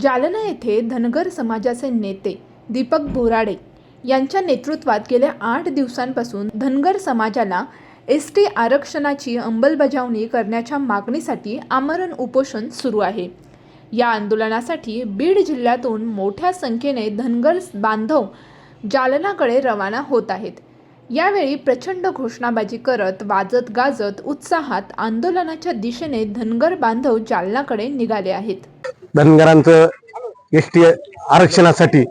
जालना येथे धनगर समाजाचे नेते दीपक बोराडे यांच्या नेतृत्वात गेल्या आठ दिवसांपासून धनगर समाजाला एस टी आरक्षणाची अंमलबजावणी करण्याच्या मागणीसाठी आमरण उपोषण सुरू आहे. या आंदोलनासाठी बीड जिल्ह्यातून मोठ्या संख्येने धनगर बांधव जालनाकडे रवाना होत आहेत. यावेळी प्रचंड घोषणाबाजी करत वाजत गाजत उत्साहात आंदोलनाच्या दिशेने धनगर बांधव जालनाकडे निघाले आहेत. धनगरांचं एस टी आरक्षणासाठी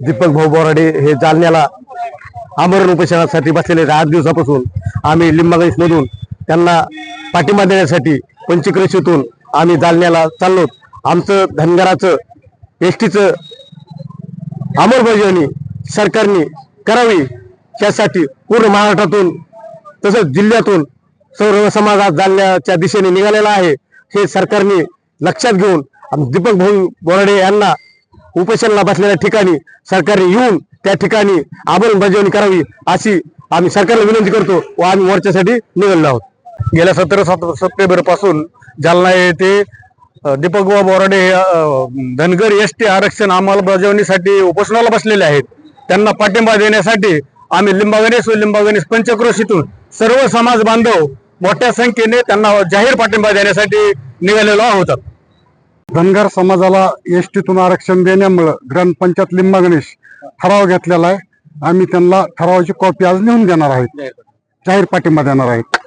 दीपक भाऊ बोराडे हे जालन्याला आमरण उपोषणासाठी बसलेले आठ दिवसापासून आम्ही लिंबागंजमधून त्यांना पाठिंबा देण्यासाठी पंचक्रेशीतून आम्ही जालन्याला चाललो आमचं धनगराचं एस टीचं अंमलबजावणी सरकारने करावी त्यासाठी पूर्ण महाराष्ट्रातून तसंच जिल्ह्यातून सर्व समाजात जालन्याच्या दिशेने निघालेला आहे. हे सरकारने लक्षात घेऊन दीपक भाऊ बोराडे यांना उपोषणाला बसलेल्या ठिकाणी सरकारने येऊन त्या ठिकाणी अंमलबजावणी करावी अशी आम्ही सरकारला विनंती करतो व आम्ही मोर्चासाठी निघालो आहोत. गेल्या सतरा सप्टेंबरपासून जालना येथे दीपक बुवा बोराडे धनगर एस टी आरक्षण अंमलबजावणीसाठी उपोषणाला बसलेले आहेत. त्यांना पाठिंबा देण्यासाठी आम्ही लिंबागणेश व लिंबागणेश पंचक्रोशीतून सर्व समाज बांधव मोठ्या संख्येने त्यांना जाहीर पाठिंबा देण्यासाठी निघालेलो आहोत. धनगर समाजाला एस टीतून आरक्षण देण्यामुळं ग्रामपंचायत लिंबा गणेश ठराव घेतलेला आहे. आम्ही त्यांना ठरावाची कॉपी आज नेऊन देणार आहेत. जाहीर पाठिंबा देणार आहेत.